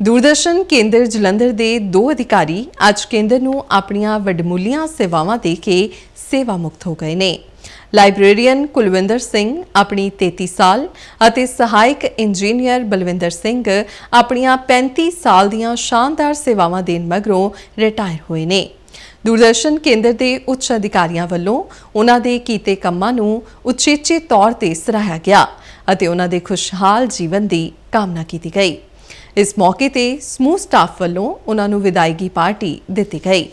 ਦੂਰਦਰਸ਼ਨ ਕੇਂਦਰ ਜਲੰਧਰ ਦੇ ਦੋ ਅਧਿਕਾਰੀ ਅੱਜ ਕੇਂਦਰ ਨੂੰ ਆਪਣੀਆਂ ਵੱਡਮੁੱਲੀਆਂ ਸੇਵਾਵਾਂ ਦੇ ਕੇ ਸੇਵਾ ਮੁਕਤ ਹੋ ਗਏ ਨੇ। ਲਾਇਬ੍ਰੇਰੀਅਨ ਕੁਲਵਿੰਦਰ ਸਿੰਘ ਆਪਣੀ 33 ਸਾਲ ਅਤੇ ਸਹਾਇਕ ਇੰਜੀਨੀਅਰ ਬਲਵਿੰਦਰ ਸਿੰਘ ਆਪਣੀਆਂ 35 ਸਾਲ ਦੀਆਂ ਸ਼ਾਨਦਾਰ ਸੇਵਾਵਾਂ ਦੇਣ ਮਗਰੋਂ ਰਿਟਾਇਰ ਹੋਏ ਨੇ। ਦੂਰਦਰਸ਼ਨ ਕੇਂਦਰ ਦੇ ਉੱਚ ਅਧਿਕਾਰੀਆਂ ਵੱਲੋਂ ਉਹਨਾਂ ਦੇ ਕੀਤੇ ਕੰਮਾਂ ਨੂੰ ਉਚੇਚੇ ਤੌਰ ਤੇ ਸਰਾਹਿਆ ਗਿਆ ਅਤੇ ਉਹਨਾਂ ਦੇ ਖੁਸ਼ਹਾਲ ਜੀਵਨ ਦੀ ਕਾਮਨਾ ਕੀਤੀ ਗਈ। ਇਸ ਮੌਕੇ ਤੇ ਸਮੂਹ ਸਟਾਫ ਵੱਲੋਂ ਉਹਨਾਂ ਨੂੰ ਵਿਦਾਇਗੀ ਪਾਰਟੀ ਦਿੱਤੀ ਗਈ